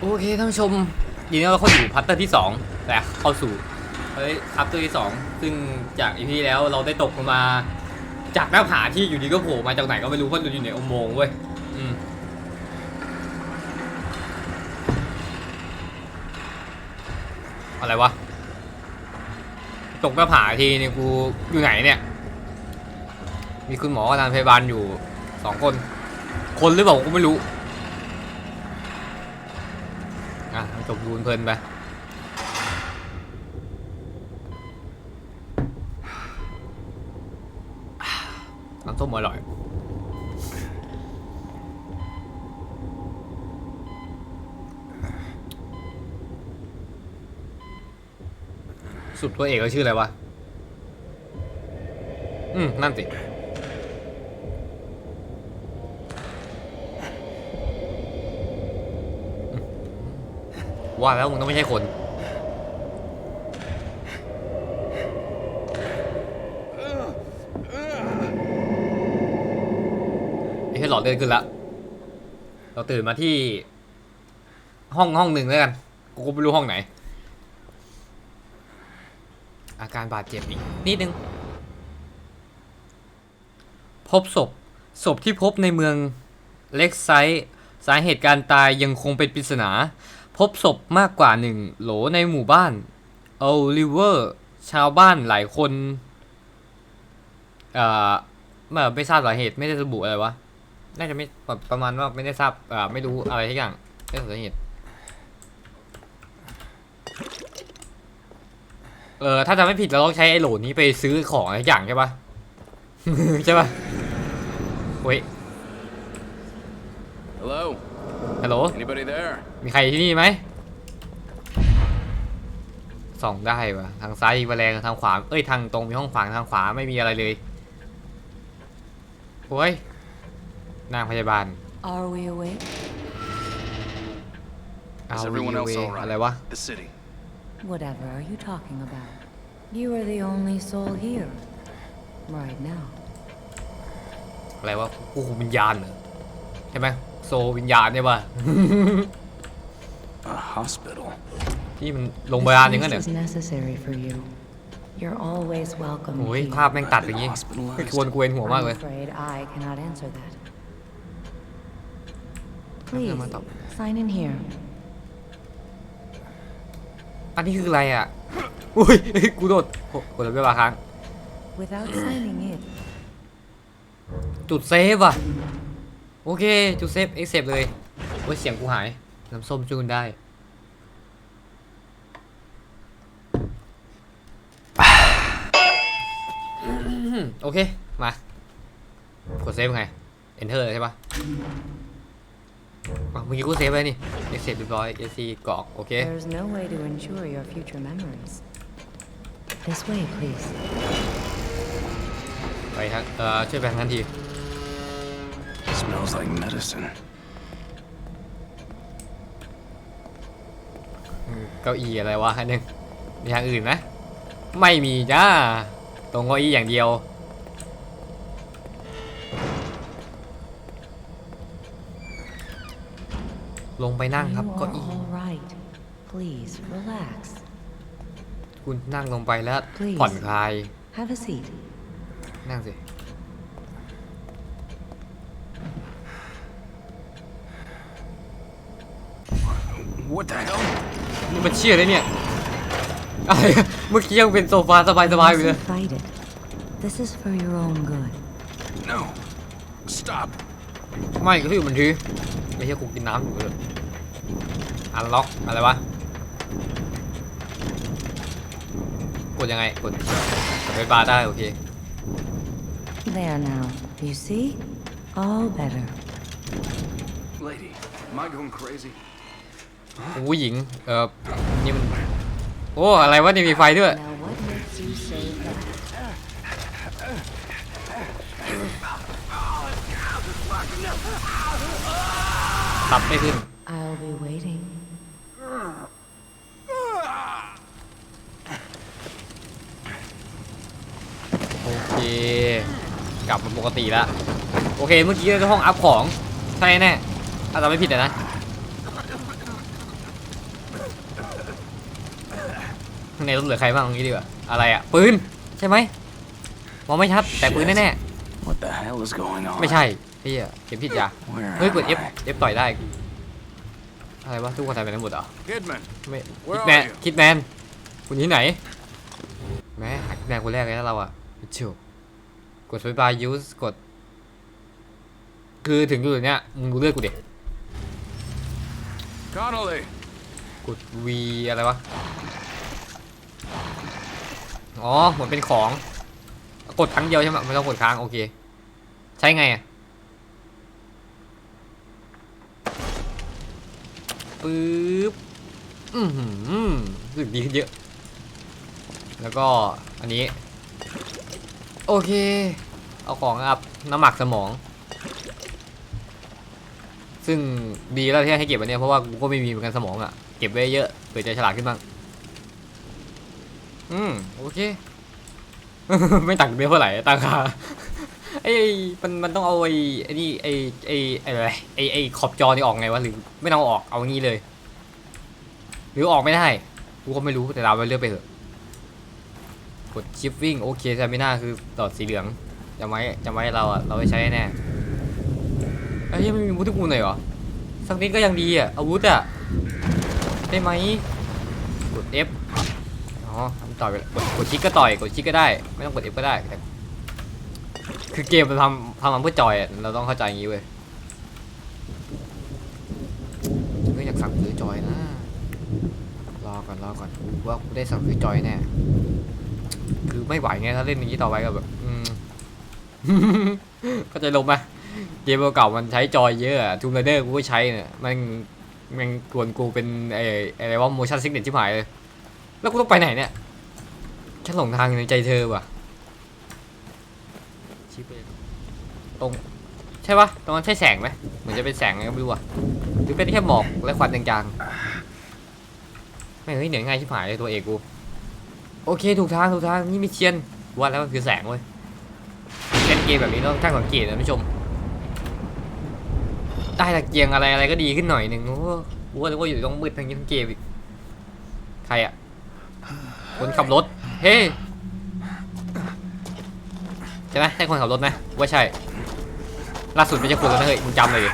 โอเคท่านผู้ชมยินดีต้อนรับเข้าสู่พัตเตอร์ที่ 2 แต่เข้าสู่เฮ้ยพัตเตอร์ที่ 2 ซึ่งจากอีพีแล้วเราได้ตกลงมา จากหน้าผาที่อยู่ดีก็โผล่มาจากไหนก็ไม่รู้เพราะอยู่ในอุโมงค์เว้ยอืมอะไรวะตกหน้าผาทีนี่กูอยู่ไหนเนี่ย มีคุณหมอกับนางพยาบาลอยู่สองคน คนหรือเปล่ากูไม่รู้ อะจ บดูเพลินไปน้ำส้มอร่อย สุดตัวเอกเขาชื่ออะไรวะ อืม นั่นสิ ว่าแล้วมึงต้องไม่ใช่คน ไอ้แค่หลอดเลือดขึ้นละ เราตื่นมาที่ ห้องห้องหนึ่งแล้วกัน กูก็ไม่รู้ห้องไหน อาการบาดเจ็บอีกนิดนึง พบศพ ศพที่พบในเมืองเล็กไซต์สาเหตุการตายยังคงเป็นปริศนา พบศพมากกว่าหนึ่งโหลในหมู่บ้านโอลิเวอร์ชาวบ้านหลายคนเอ่อไม่ไม่ทราบสาเหตุไม่ได้ระบุอะไรวะน่าจะไม่แบบประมาณว่าไม่ได้ทราบอ่าไม่รู้อะไรทุกอย่างไม่ทราบสาเหตุเออถ้าจำไม่ผิดเราต้องใช้ไอ้โหลนี้ไปซื้อของอะไรทุกอย่างใช่ปะใช่ปะเฮ้ย Hello? ฮัลโหล Anybody there? มีใครที่นี่ไหมส่องได้ปะทางซ้ายมีแมลงทางขวาเอ้ยทางตรงมีห้องขวางทางขวาไม่มีอะไรเลยโอ้ยนางพยาบาล Are we awake? เอา Is everyone else วี all อะไร right? วะ The city. Whatever are you talking about? You are the only soul here. Right now. อะไรวะกูวิญญาณเหรอใช่ไหมโซวิญญาณเนี่ยปะ A hospital. ที่มันโรงพยาบาลอย่างนั้นเหรอ This is necessary for you. You're always welcome โอ้ย here. ภาพแม่งตัดอย่างงี้ไม่ควรกวนหัวมาก I'm เลย afraid I cannot answer that. เอา Please, มาตอบ sign in here. อันนี้คืออะไรอะ อุ้ย กูโดดโอ้กดระเบิดบาค้าง Without signing in, จุดเซฟอะ โอเค จุดเซฟ เอ็กเซปเลย โอ้ย เสียงกูหาย น้ำส้มช่วยคุณได้ โอเค มา กดเซฟไง enter เลยใช่ปะอะเมื่อกี้กูเซฟไว้นี่เอ็กเซปเรียบร้อย AC กรอก โอเค there's no way to ensure your future memories. This way, please. ไปทางเอ่อช่วยแบ่งทันที Smells like medicine. อืม เก้าอี้อะไรวะอันหนึงมีทางอื่นไหมไม่มีจ้า ตรงเก้าอี้อย่างเดียว ลงไปนั่งครับ You เก้า are อี้ all right. Please, relax. คุณนั่งลงไปแล้ว Please. ผ่อนคลาย Have a seat. นั่งสิ What the hell? นี่มันเชี่ยเลยเนี่ยอะไรเมื่อกี้ยังเป็นโซฟาสบายๆอยู่เลย mustn't fight it. This is for your own good. No. Stop. ไม่ก็ที่มันทีไม่ใช่กูกินน้ำอยู่เลยอันล็อกอะไรวะกดยังไงกดกดไปบาร์ได้โอเค There now. You see? All better. Lady, am I going crazy? ผู้หญิง เออนี่มัน โอ้ อะไรวะนี่มีไฟด้วย Now, what makes you say that? ตับไม่ขึ้น I'll be waiting. โอเค กลับมาปกติแล้ว โอเค เมื่อกี้เราจะห้องอัพของ ใช่แน่ถ้าเราไม่ผิดอะนะ ข้าง ในรถเหลือใครบ้างตรงนี้ดีกว่าอะไรอะปืนใช่ไหมมองไม่ชัดแต่ปืนแน่ What the hell is going on? ๆไม่ใช่เฮียเข็มทิศยา Where เฮ้ยกด am F I? F ต่อยได้ อะไรวะทุกคนทำไปทั้งหมดเหรอ Kidman, ไม่คิ Where ด are แมน you? คิดแมนคุณที่ไหไหน แม่หาคิดแมนคนแรกเลยนะเราอะเชียวกดสวิตบาร์ยูสกด คือถึงจุดเนี้ยมึงดูเลือดกูดิ Connolly. กด V อะไรวะ อ๋อเหมือนเป็นของ กดครั้งเดียวใช่ไหมไม่ต้องกดค้างโอเค ใช้ไงอะปึ๊บอือหือรู้สึกดีขึ้นเยอะ แล้วก็อันนี้ โอเค เอาของอัพน้ำหมักสมอง ซึ่งดีแล้วที่ให้เก็บอันเนี้ยเพราะว่ากูก็ไม่มีเหมือนกันสมองอะ เก็บไว้เยอะเผื่อจะฉลาดขึ้นบ้าง อืมโอเค ไม่ต่างกันเท่าไหร่ต่างค่าไอ้มันมันต้องเอาไอ้ไอ้นี่ไอ้ไอ้อะไรไอ้ไอ้ขอบจอนี่ออกไงวะหรือไม่ต้องเอาออกเอางี้เลย หรือออกไม่ได้กูก็ไม่รู้แต่เราไปเลือกไปเถอะกดชิปวิ่งโอเคแซมิน่าคือดอดสีเหลืองจำไว้จำไว้เราอะเราไปใช้แน่ไอ้ยังไม่มีอาวุทุกคนเลยเหรอสักนิดก็ยังดีอะอาวุธอะได้ไหมกด F อ๋อต่อยไปกดกดชิกก็ต่อยกดชิกก็ได้ ไม่ต้องกด F ก็ได้แต่คือเกมมันทำทำมาเพื่อจอยอะเราต้องเข้าใจอย่างนี้เว้ยก็อยากสั่งซื้อจอยนะรอก่อนรอก่อนว่าได้สั่งซื้อจอยแน่คือไม่ไหวไงถ้าเล่นอย่างนี้ต่อไปก็แบบอืมเข้าใจลงไหมเกมเก่ามันใช้จอยเยอะทูมไรเดอร์กูก็ใช้เนี่ยมันมันกวนกูเป็นไอ้ไอ้อะไรว่า motion sickness ที่หายเลย แล้วกูต้องไปไหนเนี่ยฉันหลงทางอยู่ในใจเธอว่ะตรงใช่ปะตรงนั้นใช่แสงไหมเหมือนจะเป็นแสงไงก็ไม่รู้อะหรือเป็นแค่หมอกและควันจางๆไม่เฮ้ยเหนื่อยง่ายชิบหายเลยตัวเอกกูโอเคถูกทางถูกทางนี่มีเทียนว่าแล้วมันคือแสงเว้ยเล่นเกมแบบนี้ต้องช่างสังเกตนะผู้ชมได้ตะเกียงอะไรอะไรก็ดีขึ้นหน่อยหนึ่งโอ้โหว่านึกว่าอยู่ต้องมืดทั้งทั้งเกมอีกใครอะ คนขับรถ เฮ้ใช่ไหมใช่คนขับรถไหมว่าใช่ ล่าสุดไม่ใช่คนแล้วนะเฮ้ยมึงจำเลยดิ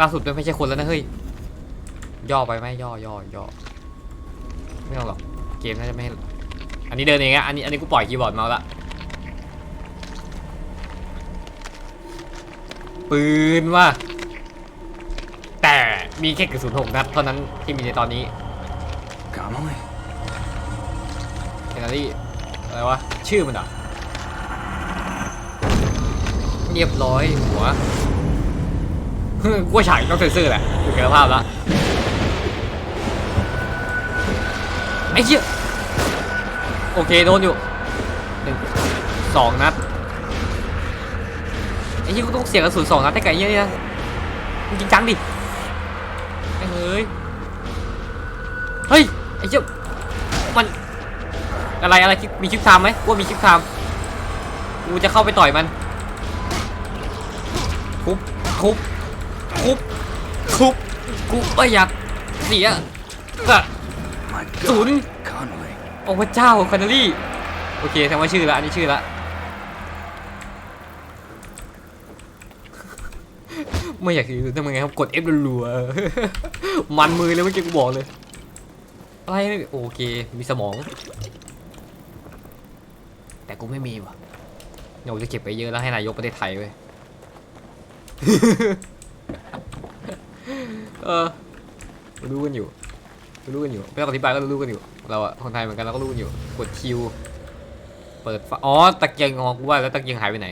ล่าสุดไม่ใช่คนแล้วนะเฮ้ย ย่อไปไหมย่อย่อย่อไม่ต้องหรอก เกมน่าจะไม่ให้อันนี้เดินเองอะอันนี้อันนี้กูปล่อยคีย์บอร์ดมาละปืนว่ะ แต่มีแค่กระสุนหกนัดเท่านั้นที่มีในตอนนี้ Connolly? เฮนรี่อะไรวะ ชื่อมันเหรอะเรียบร้อยหัว กูว่าฉากต้องเซ็นเซอร์แหละดูคุณภาพแล้วไอ้เหี้ยโอเค โดนอยู่หนึ่งสองนัดไอ้เหี้ยกูต้องเสียกระสุนสองนัดให้ไก่เหี้ยเนี่ยมึงจริงจังดิไอ้เฮ้ย เฮ้ย ไอ้ เหี้ยมันอะไรอะไรมีคลิปไทม์ไหมว่ามีคลิปไทม์กูจะเข้าไปต่อยมันทุบทุบทุบทุบกูไม่อยากเสียอะ My Dude. God. Connolly. โอ้พระเจ้าคานาลี่โอเคทำว่าชื่อละอันนี้ชื่อละไม่อยากถือทำไงครับกด F รัวๆมันมือเลยเมื่อกี้กูบอกเลย อะไรเนี่โอเค มีสมอง แต่กูไม่มีว่ะเดี๋ยวกูจะเก็บไปเยอะแล้วให้นายกประเทศไทยเว้ยเออรู้กันอยู่รู้กันอยู่ไม่ต้องอธิบายก็รู้กันอยู่ เราอะคนไทยเหมือนกันเราก็รู้กันอยู่ กดคิว เปิดไฟอ๋อตะเกียงงอกูว่าแล้วตะเกียงหายไปไหน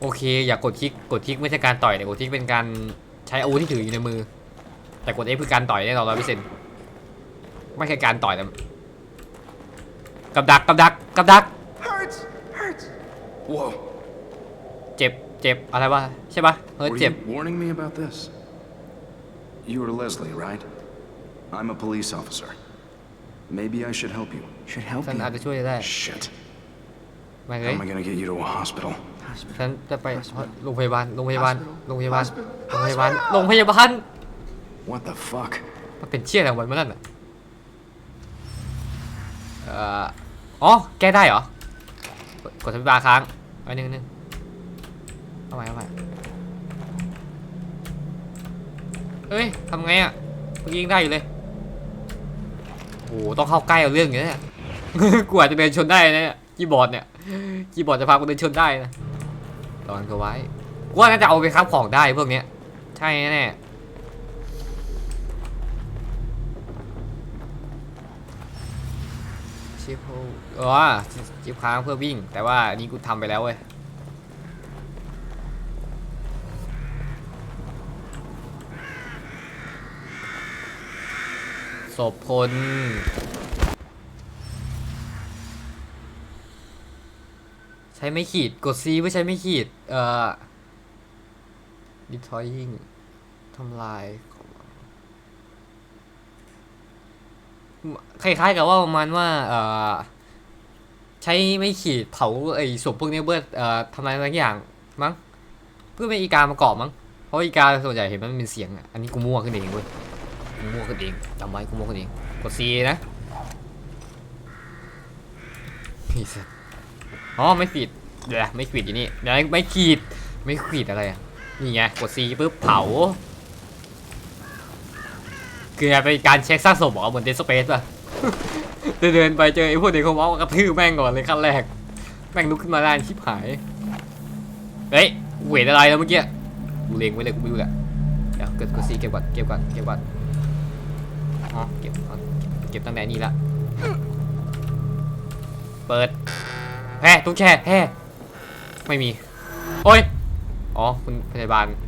โอเค อย่ากกดคลิก กดคลิกไม่ใช่การต่อยแต่กดคลิกเป็นการใช้อาวุธที่ถืออยู่ในมือ แต่กด F คือการต่อยแน่นอนร้อยเปอร์เซ็นต์ไม่ใช่การต่อยแต่กับดักกับดักกับดัก Hurts! Hurts! Whoa. เจ็บเจ็บอะไรวะใช่ปะเฮ้ย Were เจ็บ you warning me about this? You are Leslie, right? I'm a police officer. Maybe I should help you. Should help ท่านอาจจะช่วยได้ Shit. มาเล How ย am I gonna get you to a hospital? ฉันจะไปโรงพยาบาลโรงพยาบาล Hospital โรงพยาบาล Hospital โรงพยาบาลโรงพยาบาล What the fuck? มันเป็นเชี่ยอะไรของมันนั่นอะเอ่ออ๋อ แก้ได้เหรอ กดสวิตช์บาร์ค้างไว้นึงนึงเอาใหม่เอาใหม่เฮ้ยทำไงอะยังได้อยู่เลยโอ้โหต้องเข้าใกล้เอาเรื่องอยู่นะเนี่ยกูอาจจะเดินชนได้นะเนี่ยคีย์บอร์ดเนี่ยคีย์บอร์ดจะพากูเดินชนได้นะตอนก็ไว้กูว่าน่าจะเอาไปค้าของได้พวกเนี้ย ใช่แน่ ชิปโฮอ๋อชิปค้างเพื่อวิ่ง แต่ว่าอันนี้กูทำไปแล้วเว้ยศพคนใช้ไม่ขีดกด C เพื่อใช้ไม่ขีด เอ่อ destroying ทำลาย คล้ายๆกับว่าประมาณว่าเอ่อใช้ไม่ขีดเผาไอ้ศพพวกนี้เพื่อเอ่อทำลายบางอย่างมั้งเพื่อไม่ให้อีกามาเกาะมั้งเพราะอีกาส่วนใหญ่เห็นมันเป็นเสียงอะอันนี้กูมั่วขึ้นเองเว้ยกูมั่วขึ้นเองจำไว้กูมั่วขึ้นเองกด C นะพี่สัสอ๋อไม่ขีดเดี๋ยวไม่ขีดอยู่นี่เดี๋ยวไม่ขีดไม่ขีดอะไรอะนี่ไงกด C ปุ๊บเผา คือเป็นการเช็คซากศพเหรอเหมือนเดสเปซป่ะเดินเดินไปเจอไอ้พวกเด็กเขาว่ากระทืบแม่งก่อนเลยขั้นแรก แม่งลุกขึ้นมาได้ชิบหาย เฮ้ยกูเห็นอะไรแล้วเมื่อกี้กูเล็งไว้เลยกูไม่รู้แหละเดี๋ยวเกิดกด C เก็บก่อนเก็บก่อนเก็บก่อนอ๋อเก็บเอาเก็บตั้งแต่นี้ละ เปิดแพ้ตุ๊กแช่แพ้ไม่มี โอ้ย อ๋อคุณพยาบาลวิธี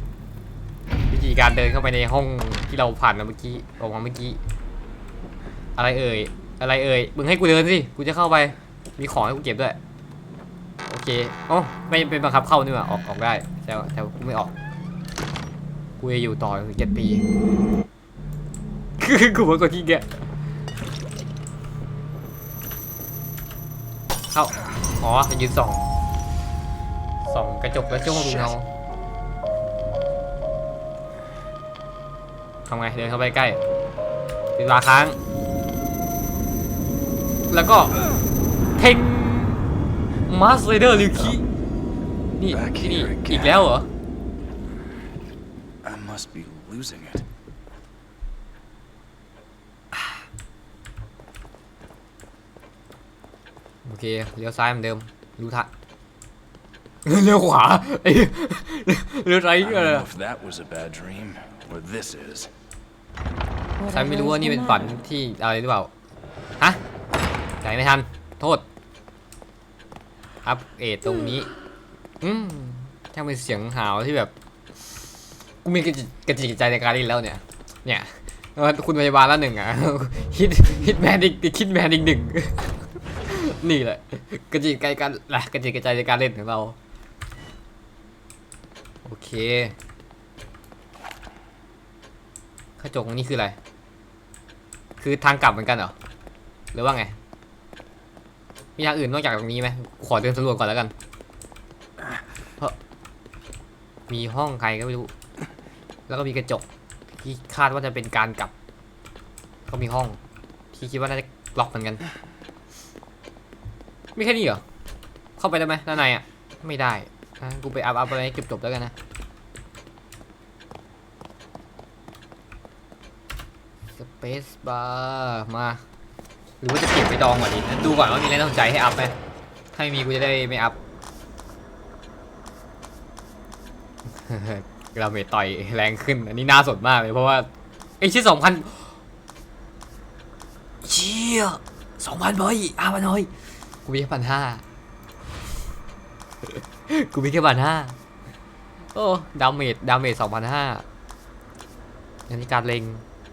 การเดินเข้าไปในห้องที่เราผ่านมาเมื่อกี้ออกมาเมื่อกี้ อะไรเอ่ย อะไรเอ่ย มึงให้กูเดินสิ กูจะเข้าไป มีของให้กูเก็บด้วย โอเคอ๋อไม่เป็นบังคับเข้านี่หว่าออกออกได้ แต่แต่กูไม่ออก กูจะอยู่ต่อถึงเจ็ดปีคือกูเป็นคนที่แกเข้า อ๋อยืนสองสองกระจกแล้วจ้องดูเงา ทำไงเดินเข้าไปใกล้ปิดตาค้าง แล้วก็เทงมาสเลเดอร์ลิวคินี่ Back ที่นี่ here again อีกแล้วเหรอ I must be losing it. โอเคเลี้ยวซ้ายเหมือนเดิมรู้ทะเลี้ยวขวาไอ้เลี้ยวซ้าย I ก็ don't เลย know if that was a bad dream or this is. ฉันไม่รู้ Whatever ว่า is นี่ the เป็นฝัน matter? ที่อะไรหรือเปล่า ฮะจ่ายไม่ทัน โทษ อัปเอตตรงนี้ อืมช่างเป็นเสียงหาวที่แบบ กูมีกระจิตกระจิตกระใจในการเล่นแล้วเนี่ย เนี่ยเออคุณพยาบาลแล้วหนึ่งอะฮิตฮิตแมนอีกคิดแมนอีกหนึ่งนี่แหละ กระจิตกระใจการแหละกระจิตกระใจในการเล่นของเรา โอเคก ระจกตรงนี้คืออะไร คือทางกลับเหมือนกันเหรอ หรือว่าไง มีทางอื่นนอกจากตรงนี้ไหมขอเดินสำรวจก่อนแล้วกันเพราะมีห้องใครก็ไม่รู้ แล้วก็มีกระจกที่คาดว่าจะเป็นการกลับ ก็มีห้องที่คิดว่าน่าจะล็อกเหมือนกัน ไม่แค่นี้เหรอ เข้าไปได้ไหมด้านในอะ ไม่ได้อะกูไปอัพอัพอะไรให้จบๆแล้วกันนะ สเป ซบาร์มา หรือว่าจะเก็บไปดองก่อนดีดูก่อนว่ามีอะไรน่าสนใจให้อัพไหมถ้าไม่มีกูจะได้ไม่อัพเราเมต่อยแรงขึ้น อันนี้น่าสนมากเลยเพราะว่าไอ้ชิ้นสองพันเชี่ยสองพันบอยอาพันน้อยกูมีแค่พันห้ากูมีแค่พันห้าโอ้ดาเมจดาเมจสองพันห้าอันนี้การเล็ง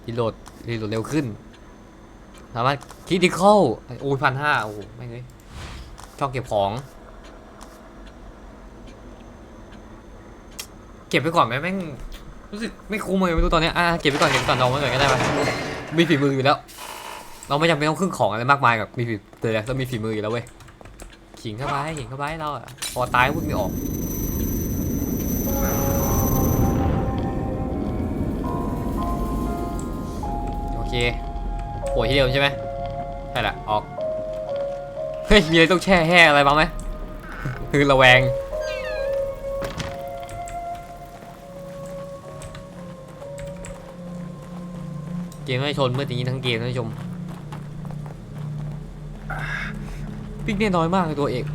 รีโหลดรีโหลดเร็วขึ้น สามารถคิดิคอลโอ้ยพันห้าโอ้ไม่เลยช่องเก็บของ เก็บไปก่อนไหมแม่งรู้สึกไม่คุ้มเลยไม่รู้ตอนเนี้ยอะเก็บไปก่อนเก็บไปก่อนดองไว้ก่อนก็ได้ปะมีฝีมืออยู่แล้ว เราไม่จำเป็นต้องขึ้นของอะไรมากมายกับมีฝีเตือนเรามีฝีมืออยู่แล้วเว้ยขิงเข้าไปขิงเข้าไปเราอะพอตายพูดไม่ออก ป่วยที่เดิมใช่ไหมใช่แหละออก เฮ้ย มีอะไรต้องแช่แห้อะไรบ้างไหมคือระแวง เกมไม่ชนเมื่อกี้ทั้งเกมท่านผู้ชมปิ๊กเนี่ยน้อยมากเลยตัวเอก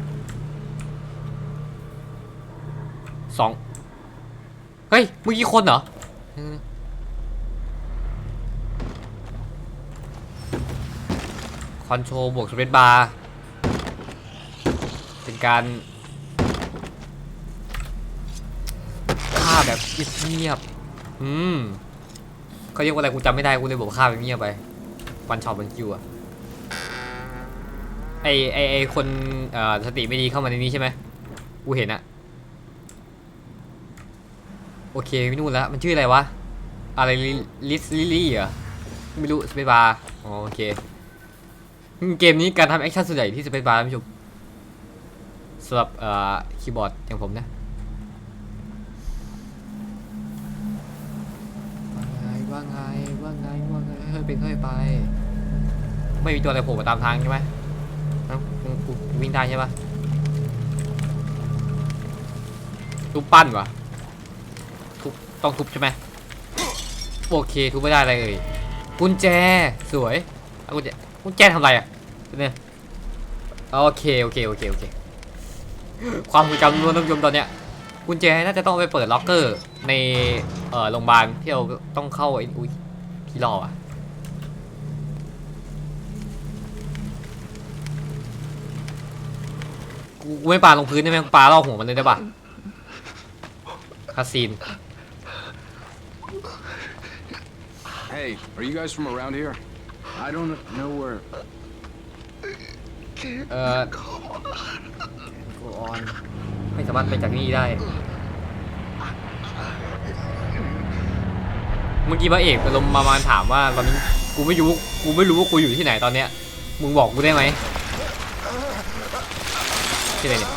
สองเฮ้ย เมื่อกี้คนเหรอ คอนโทรลบวกสเปซบาร์เป็นการฆ่าแบบเงียบๆอืมเขาเรียกว่าอะไรกูจำไม่ได้กูเลยบอกฆ่าแบบเงียบไปวันช็อปวันคิวอะไอไอไอคนเอ่อสติไม่ดีเข้ามาในนี้ใช่ไหมกูเห็นอะโอเคไม่นู่นแล้วมันชื่ออะไรวะ อะไรลิสลิลี่เหรอ ไม่รู้สเปซบาร์อ๋อโอเค เกมนี้การทำแอคชั่นส่วนใหญ่ที่สเปซบาร์ท่านผู้ชมสำหรับเอ่อคีย์บอร์ดอย่างผมนะว่าไงว่าไงว่าไงว่าไงเฮ้ยเป็นเฮ้ยไป ไม่มีตัวอะไรโผล่มาตามทางใช่ไหมเอ้ากูกูกูวิ่งได้ใช่ปะทุบปั้นวะทุบต้องทุบใช่ไหมโอเคทุบไม่ได้อะไรเลยกุญแจสวยเอากุญแจ กุญแจทำไรอะเนี่ยโอเคโอเคโอเคโอเค ความทรงจำล้วนท่านผู้ชมตอนเนี้ยกุญแจน่าจะต้องไปเปิดล็อกเกอร์ในเอ่อโรงพยาบาลที่เราต้องเข้าไอ้อุ้ยที่รออะกูไม่ปาลงพื้นได้ไหมปาล่อหัวมันเลยได้ปะคาซีน Hey, are you guys from around here? I don't know where. เอ่อ go on ไม่สามารถไปจากนี่ได้ เมื่อกี้พระเอกอารมณ์ประมาณถามว่าตอนนี้กูไม่รู้กูไม่รู้ว่ากูอยู่ที่ไหนตอนเนี้ย มึงบอกกูได้ไหมที่ไหนเนี่ย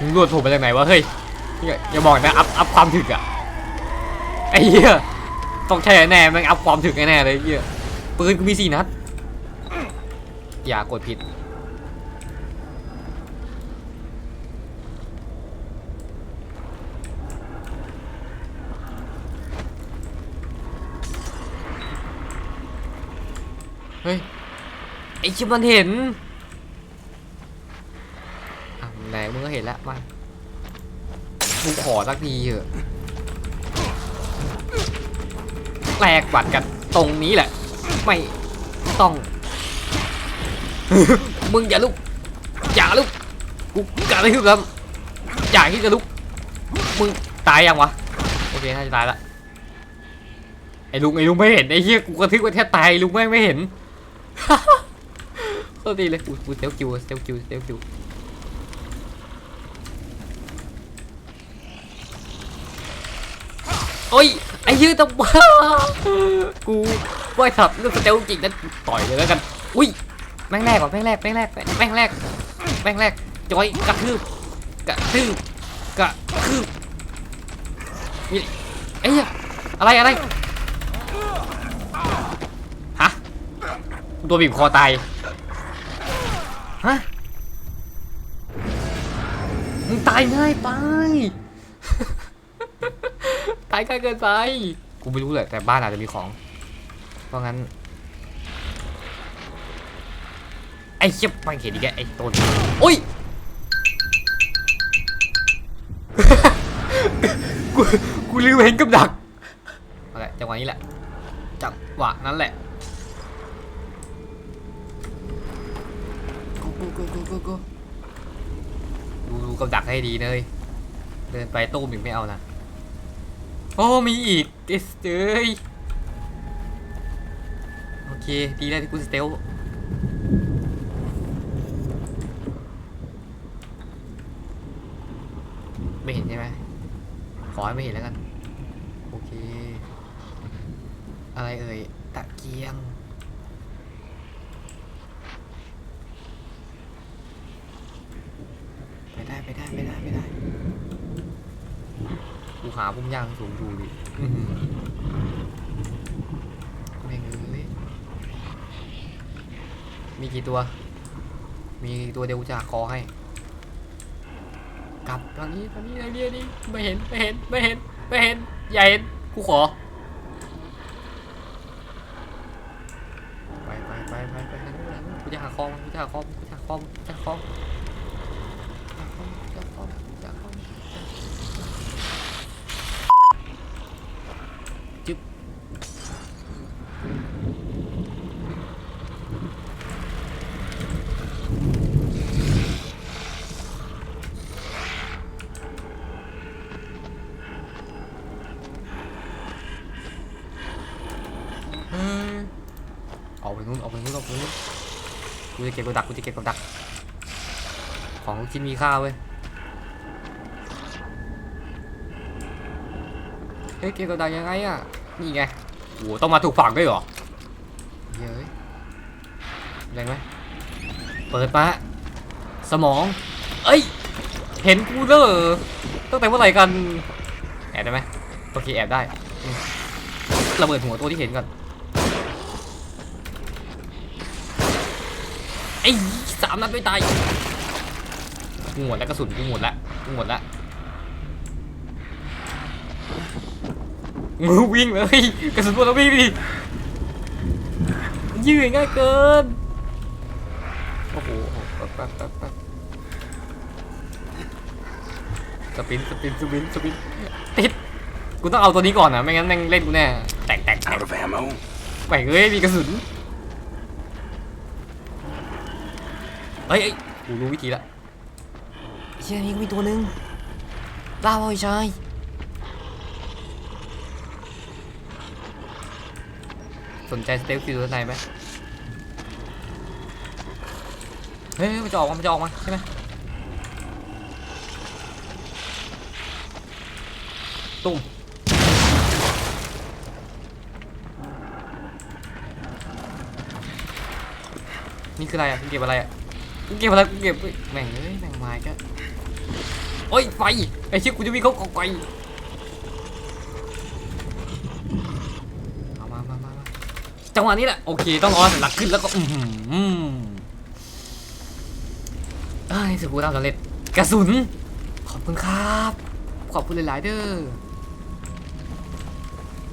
มึงรวดผมมาจากไหนวะเฮ้ย อย่าอย่าบอกนะ อัพ อัพความถึกอะไอ้เหี้ย ต้องใช่แน่แม่งอัพความถึกแน่เลยไอ้เหี้ย ปืนกูมีสี่นัด อย่ากดผิด เฮ้ย ไอ้ชิบมันเห็นอะไหนมึงก็เห็นแล้วมา กูขอสักทีเถอะแลกบัตรกันตรงนี้แหละ ไม่ต้อง มึงอย่าลุก อย่าลุก กูกะไม่ฮึบแล้วอย่าที่จะลุก มึงตายยังวะ โอเคน่าจะตายละ ไอ้ลุงไอ้ลุงไม่เห็น ไอ้เหี้ยกูกระทึกไว้แทบตายลุงแม่งไม่เห็นโคตรดีเลยอุ้ยอุ้ยเซลคิวเซลคิวเซลคิว โอ้ยไอ้ยืดต้องบ้ากูว่าสับเรื่องสเตลจริงนะต่อยเลยแล้วกัน อุ้ยแม่งแรกว่ะแม่งแรกแม่งแรกแม่งแรกแม่งแรกจอยกระทืบกระทืบกระทืบนี่ไอ้ยอะไรอะไรฮะตัวบีบคอตายฮะมึงตายง่ายไปายง่ายเกินไป กูไม่รู้เลยแต่บ้านอาจจะมีของ เพราะงั้น ไอ้เชี่ยไปเห็นอีกแกไอ้ต้นโอ้ยกูกูลืมเห็นกับดักเอาละจังหวะนี้แหละ จังหวะนั้นแหละกูกูกูกูกูกูดูดูกับดักให้ดีเลย เดินไปตู้มอีกไม่เอานะ โอ้มีอีกเอสเอ้ยโอเค ดีแล้วที่กูสเตลไม่เห็นใช่ไหมขอให้ไม่เห็นแล้วกัน โอเค อะไรเอ่ย ตะเกียง ไปได้ไปได้ไปได้ไปได้ กูหาพุ่มยางสูงดูดิอื้อหือแม่งเอ้ยมีกี่ตัว มีตัวเดียวกูจะหักคอให้ กลับทางนี้ทางนี้ทางนี้ทางนี้ไม่เห็นไม่เห็นไม่เห็นไม่เห็นอย่าเห็นกูขอ ไปไปไปไปไปทางนู้นทางนู้นกูจะหักคอมันกูจะหักคอมันกูจะหักคอมันกูจะหักคอมันกูจะหักคอมันกูจะหักคอมันกูจะหักคอมันจึ๊บเฮ้ยออกไปนู้นออกไปนู้นออกไปนู้น กูจะเก็บกับดักกูจะเก็บกับดัก ของชิ้นมีค่าเว้ยเฮ้ยเก็บกับดักยังไงอะนี่ไงโอ้โหต้องมาถูกฝั่งด้วยเหรอเย้ยแรงไหมเปิดมาสมอง เอ้ย เห็นกูเลยตั้งแต่เมื่อไหร่กัน แอบได้ไหมโอเคแอบได้ระเบิดหัวตัวที่เห็นก่อน ไอ้สามนัดไม่ตายกูหมดแล้วกระสุนกูหมดแล้วกูหมดแล้วมือวิ่งเลยกระสุนหมดแล้ววิ่งดิยืดง่ายเกินโอ้โหแป๊บแป๊บแป๊บแป๊บสปินสปินสปินสปินติดกูต้องเอาตัวนี้ก่อนนะไม่งั้นแม่งเล่นกูแน่แตกแตกแตก Out of ammo? แหว่งเอ้ยมีกระสุน เฮ้ยเอ้ยกูรู้วิธีละเชี่ยนี่ก็มีตัวหนึ่งล่าบอยชายสนใจสเตลคิวตัวไหนไหมเฮ้ยมันจะออกมามันจะออกมาใช่ไหมตุ้มนี่คืออะไรอะมึงเก็บอะไรอะมึง เก็บอะไรกูเก็บเฮ้แม่งเอ้ยแม่งมาอีก็โอ้ยไฟไอ้เชี่ยกูจะวิ่งเข้ากองไฟเอามามามามาจังหวะนี้แหละโอเคต้องรอสัญลักษณ์ขึ้นแล้วก็อือหือเอ้ยสุกูทำสำเร็จกระสุน ขอบคุณครับ ขอบคุณหลายๆเด้อ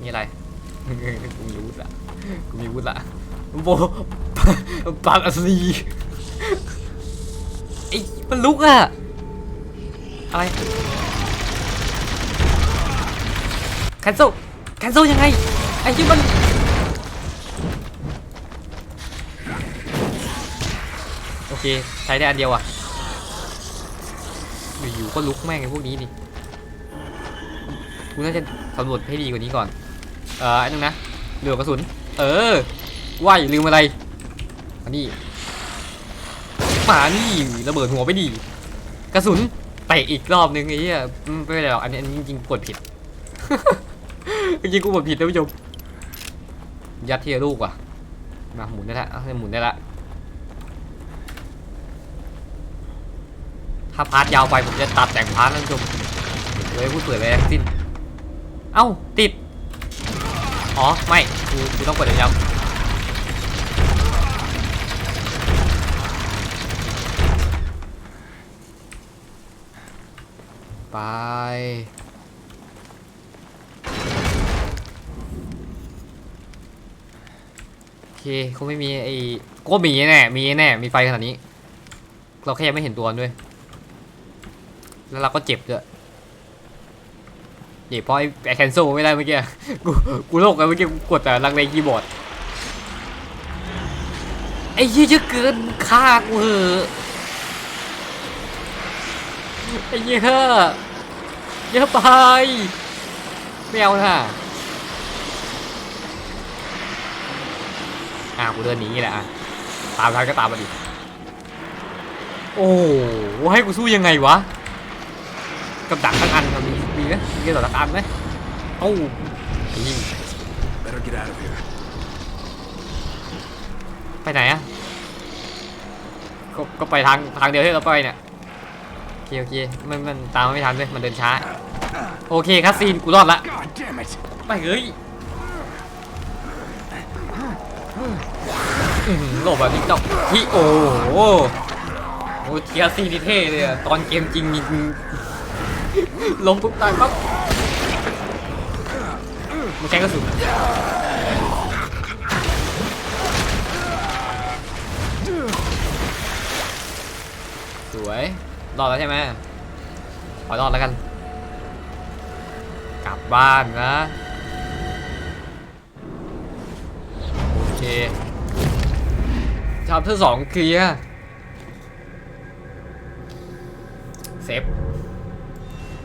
มีอะไรกูมีอาวุธละกูมีอาวุธละโบปากอัศรี ไอ้มันลุกอะอะไรแคนเซิลแคนเซิลยังไง ไอ้ที่มันโอเค ใช้ได้อันเดียวอะอยู่ๆก็ลุกแม่งไอ้พวกนี้นี่กูน่าจะสำรวจให้ดีกว่านี้ก่อน เออไอ้นึงนะเหลือกระสุน เออว่ายลืมอะไร อันนี้ มานี่ระเบิดหัวไปดี กระสุนเตะอีกรอบนึงไอ้เหี้ยอืมไม่เป็นไรหรอกอันนี้อันนี้จริงๆกดผิดจริงๆกูกดผิดท่านผู้ชมยัดเทียลูกว่ะมาหมุนได้ละเอาให้หมุนได้ละถ้าพาร์ทยาวไปผมจะตัดแต่งพาร์ทท่านผู้ชมเลยพูดเปิดไปทั้งสิ้น เอ้าติด อ๋อ ไม่กูกูต้องกดยาว ไป โอเคคงไม่มีไอ้ก็มีแน่ มีแน่ มีไฟขนาดนี้ เราแค่ยังไม่เห็นตัวด้วย แล้วเราก็เจ็บด้วยเจ็บเพราะไอ้ไอ้แคนโซไม่ได้เมื่อกี้ กูกูโลกเลยเมื่อกี้กดแต่ลังเลคีย์บอร์ด ไอ้ยี่เยอะเกินฆ่ากูเหอะ ไอ้เหี้ยเยอะไปไม่เอานะอะกูเดินหนีแหละอะตามทันก็ตามมาดิโอ้โหให้กูสู้ยังไงวะกับดักทั้งอันมันมีมีไหมมีกับดักทั้งอันไหมเอ้ายิง Better get out of here. ไปไหนอะก็ก็ไปทางทางเดียวที่เราไปเนี่ยโอ เคโอเคมันมันตามไม่ทันเลยมันเดินช้า โอเคคัสซีนกูรอดละ God damn it! ไปเฮ้ยอื้อหือหลบแบบนี้ต้องฮิโอ้โหโอ้เทียซีนี่เท่เลยอะตอนเกมจริงยิงลงปุ๊บตายปั๊บไม่ใช่กระสุนสวย รอดแล้วใช่ไหมขอรอดแล้วกัน กลับบ้านนะ โอเคชาบเธอสองเคลียร์เซฟ